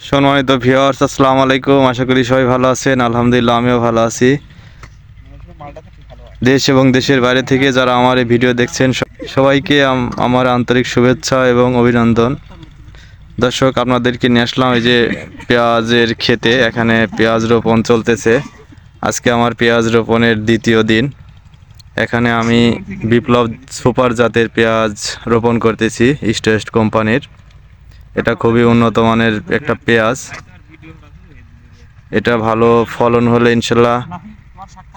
সম্মানিত ভিউয়ার্স, আসসালামু আলাইকুম। আশা করি সবাই ভালো আছেন। আলহামদুলিল্লাহ, আমিও ভালো আছি। দেশ এবং দেশের বাইরে থেকে যারা আমার এই ভিডিও দেখছেন সবাইকে আম- আমার আন্তরিক শুভেচ্ছা এবং অভিনন্দন। দর্শক, আপনাদেরকে নিয়ে আসলাম এই যে পেঁয়াজের খেতে এখানে পেঁয়াজ রোপণ চলতেছে। আজকে আমার পেঁয়াজ রোপণের দ্বিতীয় দিন। এখানে আমি বিপ্লব সুপার জাতের পেঁয়াজ রোপণ করতেছি, ইস্ট ওয়েস্ট কোম্পানির। এটা খুবই উন্নত মানের একটা পেঁয়াজ। এটা ভালো ফলন হলে ইনশাল্লাহ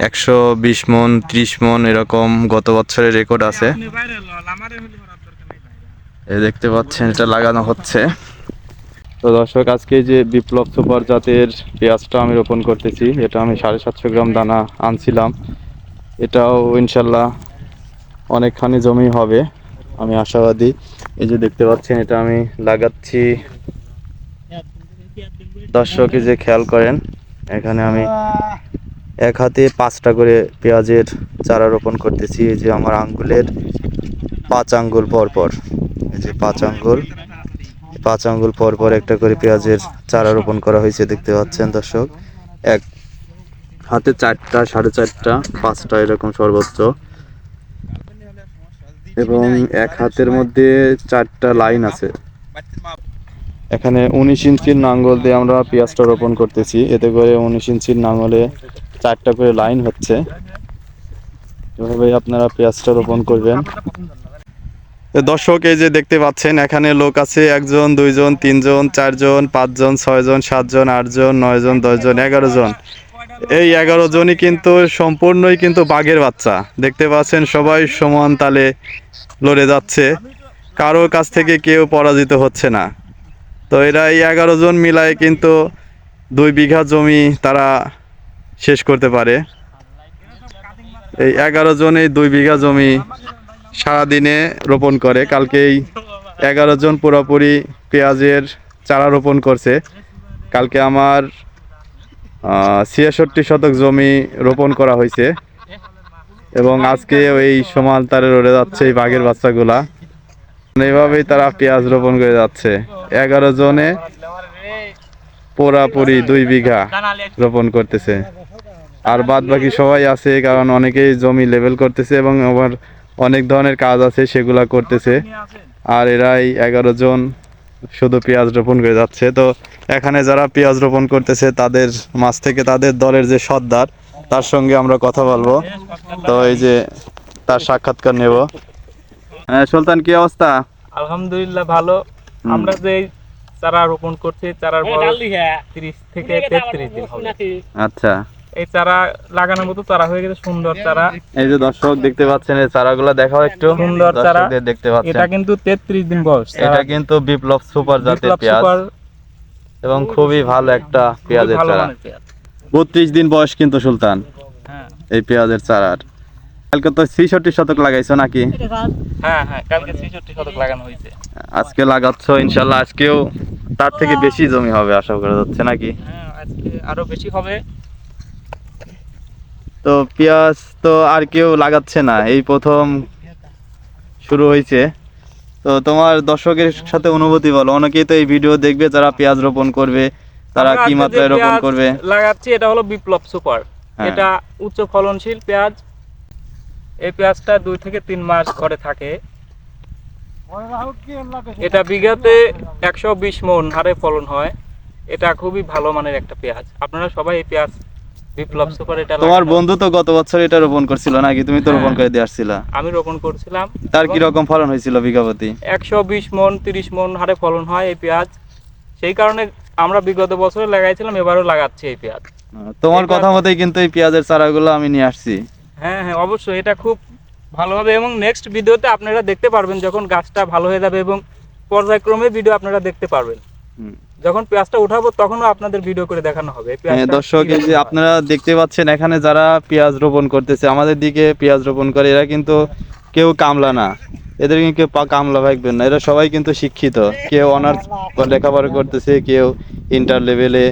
একশো বিশ মন, ত্রিশ মন এরকম গত বছরের রেকর্ড আছে। এই দেখতে পাচ্ছেন, এটা লাগানো হচ্ছে। তো দর্শক, আজকে যে বিপ্লব সুপার জাতের পেঁয়াজটা আমি রোপণ করতেছি, এটা আমি সাড়ে সাতশো গ্রাম দানা আনছিলাম। এটাও ইনশাল্লাহ অনেকখানি জমি হবে, আমি আশাবাদী। এই যে দেখতে পাচ্ছেন, এটা আমি লাগাচ্ছি। দর্শক যে খেয়াল করেন, এখানে আমি এক হাতে পাঁচটা করে পেঁয়াজের চারা রোপণ করতেছি। এই যে আমার আঙ্গুলের পাঁচ আঙ্গুল পর পর এই যে পাঁচ আঙ্গুল পাঁচ আঙ্গুল পর পর একটা করে পেঁয়াজের চারা রোপণ করা হয়েছে, দেখতে পাচ্ছেন দর্শক। এক হাতে চারটা, সাড়ে চারটা, পাঁচটা এরকম সর্বোচ্চ। এবং এক হাতের মধ্যে চারটা লাইন আছে। এখানে উনিশ ইঞ্চির নাঙ্গল দিয়ে আমরা পেঁয়াজটা রোপণ করতেছি। এতে করে উনিশ ইঞ্চির নাঙ্গলে চারটা করে লাইন হচ্ছে। এভাবে আপনারা পেঁয়াজটা রোপণ করবেন। দর্শক এই যে দেখতে পাচ্ছেন এখানে লোক আছে একজন দুইজন তিনজন চারজন পাঁচজন ছয়জন সাতজন আটজন নয়জন দশজন এগারো জন। এই এগারো জনই কিন্তু সম্পূর্ণই কিন্তু বাঘের বাচ্চা। দেখতে পাচ্ছেন সবাই সমান তালে লড়ে যাচ্ছে। কারও কাছ থেকে কেউ পরাজিত হচ্ছে না। তো এরা এই এগারো জন মিলায় কিন্তু দুই বিঘা জমি তারা শেষ করতে পারে। এই এগারো জন দুই বিঘা জমি সারাদিনে রোপণ করে। কালকেই এগারো জন পুরোপুরি পেঁয়াজের চারা রোপণ করছে। কালকে আমার ছিয়াষট্টি শতক জমি রোপণ করা হয়েছে। এবং আজকে এই সমাল তারে রয়ে যাচ্ছে এই বাঘের বাচ্চাগুলা। এইভাবেই তারা পেঁয়াজ রোপণ করে যাচ্ছে। এগারো জনে পুরাপুরি দুই বিঘা রোপণ করতেছে। আর বাদ বাকি সবাই আছে, কারণ অনেকেই জমি লেভেল করতেছে এবং আবার অনেক ধরনের কাজ আছে, সেগুলা করতেছে। আর এরাই এগারো জন শুধু পেঁয়াজ রোপণ করে যাচ্ছে। তো এখানে যারা পেঁয়াজ রোপণ করতেছে তাদের মাছ থেকে তাদের দলের যে সর্দার তার সঙ্গে আমরা কথা বলব। তো এই যে তার সাক্ষাৎকার নেব। হ্যাঁ সুলতান কি অবস্থা? আলহামদুলিল্লাহ ভালো। আমরা যে চারা রোপণ করছি চারার বয়স তিরিশ থেকে তেত্রিশ দিন হবে। আচ্ছা। এই চারা লাগানোর মতো চারা হয়ে গেছে সুন্দর চারা। এই যে দর্শক দেখতে পাচ্ছেন এই চারাগুলো দেখাও একটু। সুন্দর চারা। দেখতে এটা কিন্তু তেত্রিশ দিন বয়স এটা কিন্তু বিপ্লব সুপার জাতের পেঁয়াজ এবং খুবই ভালো একটা পেঁয়াজের চারা। মানের পেঁয়াজ। বত্রিশ দিন বয়স কিন্তু সুলতান হ্যাঁ। এই পেঁয়াজের চারার। কালকে তো ছিষট্টি শতক লাগাইছো নাকি? হ্যাঁ হ্যাঁ কালকে ছেষট্টি শতক লাগানো হয়েছে। আজকে লাগাচ্ছো ইনশাআল্লাহ আজকেও তার থেকে বেশি জমি হবে আশা করা যাচ্ছে নাকি? হ্যাঁ আজকে আরও বেশি হবে। তো পেঁয়াজ তো আর কেউ লাগাচ্ছে না এই প্রথম শুরু হয়েছে। তো তোমার দর্শকের সাথে অনুভূতি বলো অনেকেই তো এই ভিডিও দেখবে যারা পেঁয়াজ রোপণ করবে তারা কি মাত্রায় রোপণ করবে? লাগাচ্ছি এটা হলো বিপ্লব সুপার। হ্যাঁ। এটা উচ্চ ফলনশীল পেঁয়াজ। এই পেঁয়াজটা দুই থেকে তিন মাস ঘরে থাকে। এটা বিঘাতে একশো বিশ মন হারে ফলন হয়। এটা খুবই ভালো মানের একটা পেঁয়াজ। আপনারা সবাই এই পেঁয়াজ বিপ্লব সুপার এটা তোমার বন্ধু তো গত বছর এটা রোপণ করছিল নাকি? তুমি তো হ্যাঁ। রোপণ করে দিয়ে আসছিলা। আমি রোপণ করছিলাম। তার কি রকম ফলন হয়েছিল বিঘাপতি? একশো বিশ মন তিরিশ মন হারে ফলন হয় এই পেঁয়াজ। সেই কারণে আমরা বিগত বছরে লাগাইছিলাম এবারও লাগাচ্ছি এই পেঁয়াজ। তোমার কথা মতোই কিন্তু এই পেঁয়াজের চারাগুলো আমি নিয়ে আসছি। হ্যাঁ হ্যাঁ অবশ্যই এটা খুব ভালো হবে এবং নেক্সট ভিডিওতে আপনারা দেখতে পারবেন যখন গাছটা ভালো হয়ে যাবে এবং পর্যায়ক্রমে ভিডিও আপনারা দেখতে পারবেন। হুম। যখন পেঁয়াজটা উঠাবো তখনও আপনাদের ভিডিও করে দেখানো হবে। হ্যাঁ, দর্শক এই যে আপনারা দেখতে পাচ্ছেন এখানে যারা পেঁয়াজ রোপণ করতেছে আমাদের দিকে পেঁয়াজ রোপণ করে এরা কিন্তু কেউ কামলা না। এদের কেউ কামলা ভাববেন না। এরা সবাই কিন্তু শিক্ষিত। কেউ অনার্স লেখাপড়া করতেছে কেউ ইন্টার লেভেলে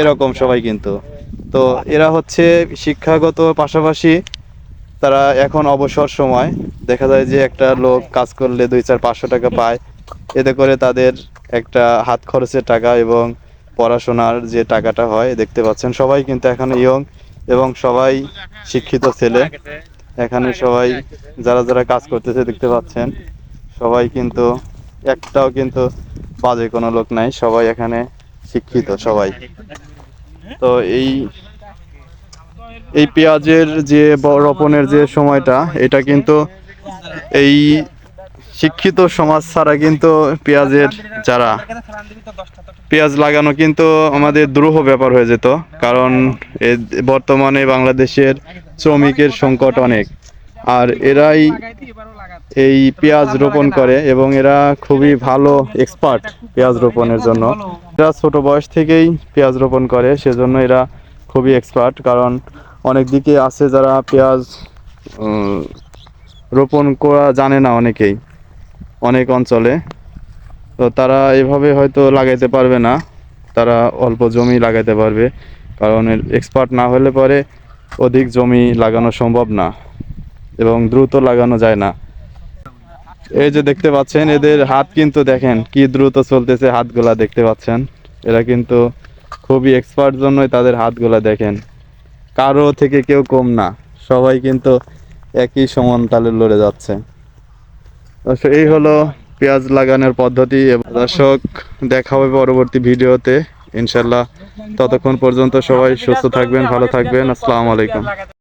এরকম সবাই কিন্তু। তো এরা হচ্ছে শিক্ষাগত পাশাপাশি তারা এখন অবসর সময়। দেখা যায় যে একটা লোক কাজ করলে দুই চার পাঁচশো টাকা পায়। এতে করে তাদের একটা হাত খরচের টাকা এবং পড়াশোনার যে টাকাটা হয়, দেখতে পাচ্ছেন সবাই কিন্তু এখানে ইয়ং এবং সবাই শিক্ষিত ছেলে। এখানে সবাই যারা যারা কাজ করতেছে দেখতে পাচ্ছেন, সবাই কিন্তু একটাও কিন্তু বাজে কোনো লোক নাই, সবাই এখানে শিক্ষিত সবাই। তো এই এই পেঁয়াজের যে রোপণের যে সময়টা, এটা কিন্তু এই শিক্ষিত সমাজ ছাড়া কিন্তু পেঁয়াজের যারা পেঁয়াজ লাগানো কিন্তু আমাদের দুরূহ ব্যাপার হয়ে যেত, কারণ বর্তমানে বাংলাদেশের শ্রমিকের সংকট অনেক। আর এরাই এই পেঁয়াজ রোপণ করে এবং এরা খুবই ভালো এক্সপার্ট পেঁয়াজ রোপণের জন্য। এরা ছোট বয়স থেকেই পেঁয়াজ রোপণ করে, সেজন্য এরা খুবই এক্সপার্ট কারণ অনেক দিকে আছে যারা পেঁয়াজ রোপণ করা জানে না অনেকেই। অনেক অঞ্চলে। তো তারা এভাবে হয়তো লাগাইতে পারবে না। তারা অল্প জমি লাগাইতে পারবে। কারণ এক্সপার্ট না হলে পরে অধিক জমি লাগানো সম্ভব না এবং দ্রুত লাগানো যায় না। এই যে দেখতে পাচ্ছেন, এদের হাত কিন্তু দেখেন কি দ্রুত চলতেছে হাতগুলা দেখতে পাচ্ছেন। এরা কিন্তু খুবই এক্সপার্ট জন্যই তাদের হাতগুলা দেখেন। কারও থেকে কেউ কম না। সবাই কিন্তু একই সমান তালে লড়ে যাচ্ছে। দর্শক, এই হলো পেঁয়াজ লাগানোর পদ্ধতি। দর্শক দেখা হবে পরবর্তী ভিডিওতে। ইনশাল্লাহ ততক্ষণ পর্যন্ত সবাই সুস্থ থাকবেন ভালো থাকবেন। আসসালামু আলাইকুম।